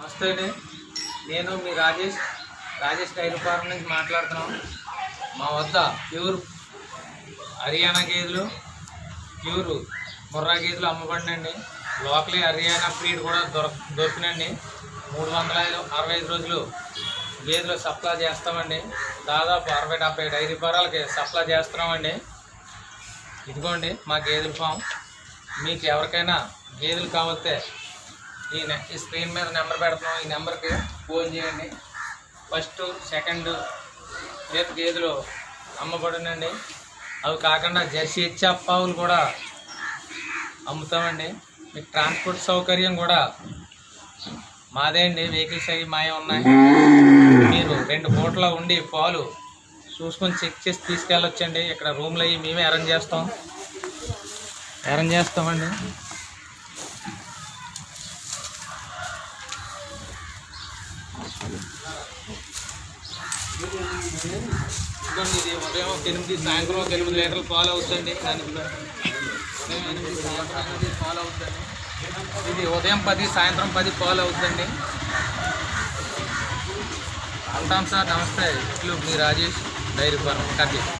నమస్తే అండి నేను మీ రాజేష్ రాజేష్ డైరీ ఫార్మ్ నుంచి మాట్లాడుతున్నాం. మా వద్ద ప్యూర్ హర్యానా గేదెలు ప్యూర్ ముర్రా గేదెలు అమ్మబడినండి. లోకలీ హర్యానా బ్రీడ్ కూడా దొర దొరికినండి. మూడు వందల ఐదు- అరవై ఐదు రోజులు గేదెలు సప్లై చేస్తామండి. దాదాపు అరవై డెబ్బై డైరీ ఫారాలకి సప్లై చేస్తున్నామండి. ఇదిగోండి మా గేదెల ఫామ్. మీకు ఎవరికైనా గేదెలు కావాలితే ఈ ఈ స్క్రీన్ మీద నెంబర్ పెడతాం ఈ నెంబర్కి ఫోన్ చేయండి. ఫస్ట్ సెకండ్ రేపు గేదెలు అమ్మబడునండి. అవి కాకుండా జెర్సీ చెప్పావులు కూడా అమ్ముతామండి. మీకు ట్రాన్స్పోర్ట్ సౌకర్యం కూడా మాదే అండి. వెహికల్స్ అవి మాయే ఉన్నాయి. మీరు రెండు పూటల ఉండి పాలు చూసుకొని చెక్ చేసి తీసుకెళ్ళొచ్చండి. ఇక్కడ రూమ్లు అవి మేమే అరేంజ్ చేస్తాం. అరేంజ్ చేస్తామండి. ఇది ఉదయం ఒక ఎనిమిది సాయంత్రం ఒక ఎనిమిది లీటర్లు పాలు అవుతుంది దానికి ఉదయం ఎనిమిది సాయంత్రం ఎనిమిది పాలు అవుతుంది ఇది ఉదయం పది సాయంత్రం పది పాలు అవుతుంది ఉంటాం సార్ నమస్తే. ఇట్లు మీ రాజేష్ డైరీ ఫార్మ్ కథ